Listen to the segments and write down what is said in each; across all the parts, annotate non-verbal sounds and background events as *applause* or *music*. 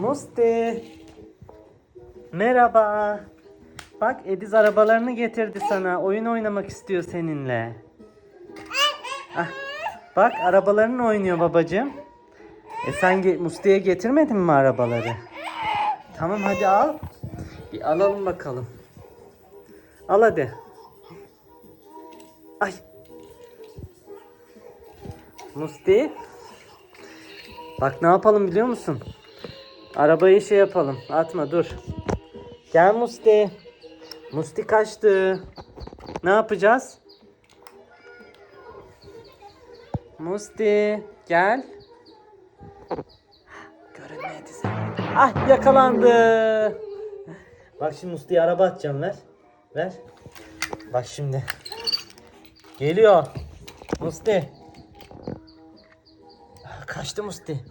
Musti. Merhaba. Bak Ediz arabalarını getirdi sana. Oyun oynamak istiyor seninle. Ah, bak arabalarını oynuyor babacığım. E sen ge- Musti'ye getirmedin mi arabaları? Tamam hadi al. Bir alalım bakalım. Al hadi. Ay. Musti. Bak ne yapalım biliyor musun? Arabayı şey yapalım. Atma dur. Gel Musti. Musti kaçtı. Ne yapacağız? Musti gel. Görünmedi sen. Ah yakalandı. Bak şimdi Musti'ye araba atacağım ver. Ver. Bak şimdi. Geliyor. Musti. Kaçtı Musti.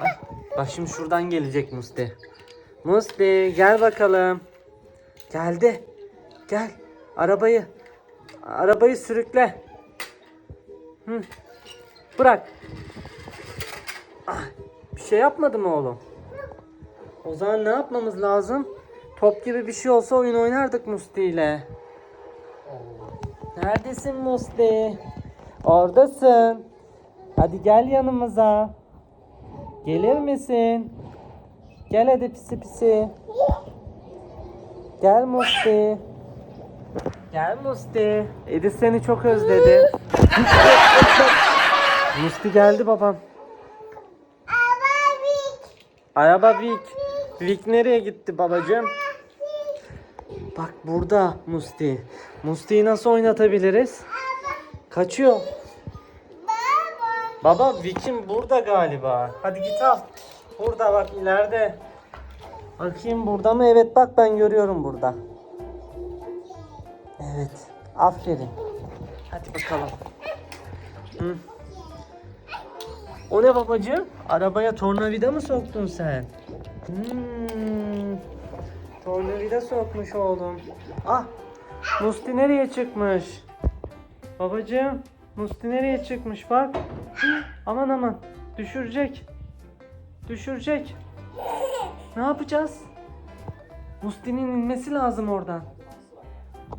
Ay, Bak şimdi şuradan gelecek Musti. Musti gel bakalım. Geldi. Gel. Arabayı. Arabayı sürükle. Hı. Bırak. Ah, bir şey yapmadı mı oğlum? O zaman ne yapmamız lazım? Top gibi bir şey olsa oyun oynardık Musti ile. Neredesin Musti? Oradasın. Hadi gel yanımıza. Gelir misin? Gel hadi pisi pisi. Gel Musti. Gel Musti. Edis seni çok özledi. *laughs* Musti geldi babam. Araba Vic. Vic nereye gitti babacığım? Bak burada Musti. Musti'yi nasıl oynatabiliriz? Kaçıyor. Baba Vic'in burada galiba. Hadi git al. Burada bak ileride. Bakayım burada mı? Evet bak ben görüyorum burada. Evet. Aferin. Hadi bakalım. Hı. O ne babacığım? Arabaya tornavida mı soktun sen? Hmm. Tornavida sokmuş oğlum. Ah! Musti nereye çıkmış? Babacığım, Musti nereye çıkmış bak. Aman aman, düşürecek. Düşürecek. Ne yapacağız? Musti'nin inmesi lazım oradan.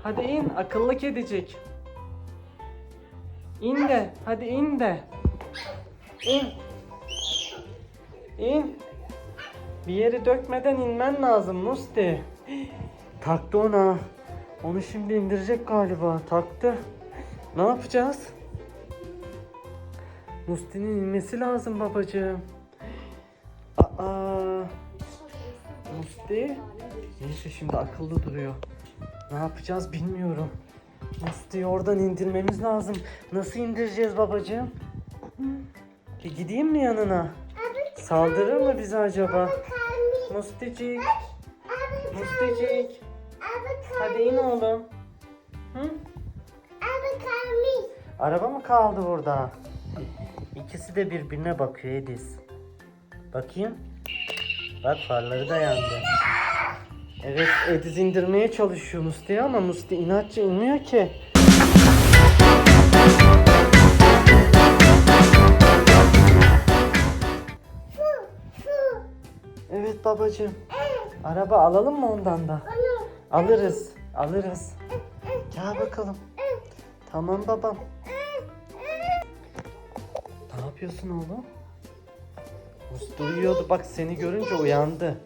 Hadi in, akıllı kedicik. İn de, hadi in de. İn. İn. Bir yeri dökmeden inmen lazım Musti. Taktı ona. Onu şimdi indirecek galiba. Taktı. Ne yapacağız? Musti'nin inmesi lazım babacığım. Aa. Musti. Neyse şimdi akıllı duruyor. Ne yapacağız bilmiyorum. Musti'yi oradan indirmemiz lazım. Nasıl indireceğiz babacığım? Bir gideyim mi yanına? Saldırır mı bize acaba? Musticik. Musticik. Hadi in oğlum. Hı? Araba mı kaldı burada? İkisi de birbirine bakıyor Ediz. Bakayım. Bak farları da yandı. Evet Ediz indirmeye çalışıyor Musti'yi ama Musti inatçı inmiyor ki. Evet babacığım. Araba alalım mı ondan da? Alırız. Alırız. Gel bakalım. Tamam babam. Yapıyorsun oğlum? Musti uyuyordu. Bak seni görünce uyandı.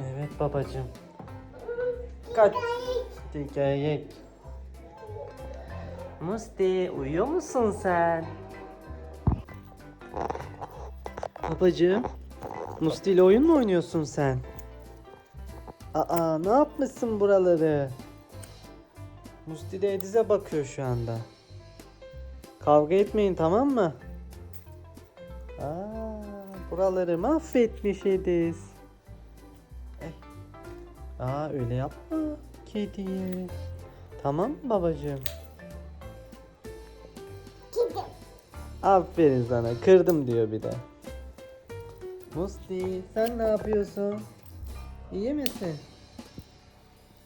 Evet babacığım. Kaç. Hikaye. Musti uyuyor musun sen? Babacığım. Musti ile oyun mu oynuyorsun sen? Aa ne yapmışsın buraları? Musti de Ediz'e bakıyor şu anda. Kavga etmeyin tamam mı? Aa, buraları mahvetmiş Ediz. Eh. Aa öyle yapma kediye. Tamam mı babacığım? Aferin sana kırdım diyor bir de. Musti sen ne yapıyorsun? İyi misin?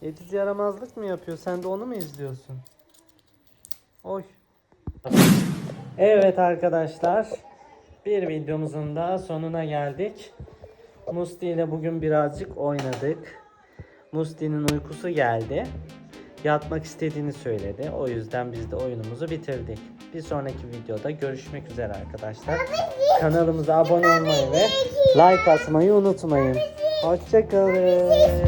Ediz yaramazlık mı yapıyor? Sen de onu mu izliyorsun? Oy. Evet arkadaşlar. Bir videomuzun da sonuna geldik. Musti ile bugün birazcık oynadık. Musti'nin uykusu geldi. Yatmak istediğini söyledi. O yüzden biz de oyunumuzu bitirdik. Bir sonraki videoda görüşmek üzere arkadaşlar. Kanalımıza abone olmayı ve like atmayı unutmayın. Hoşçakalın.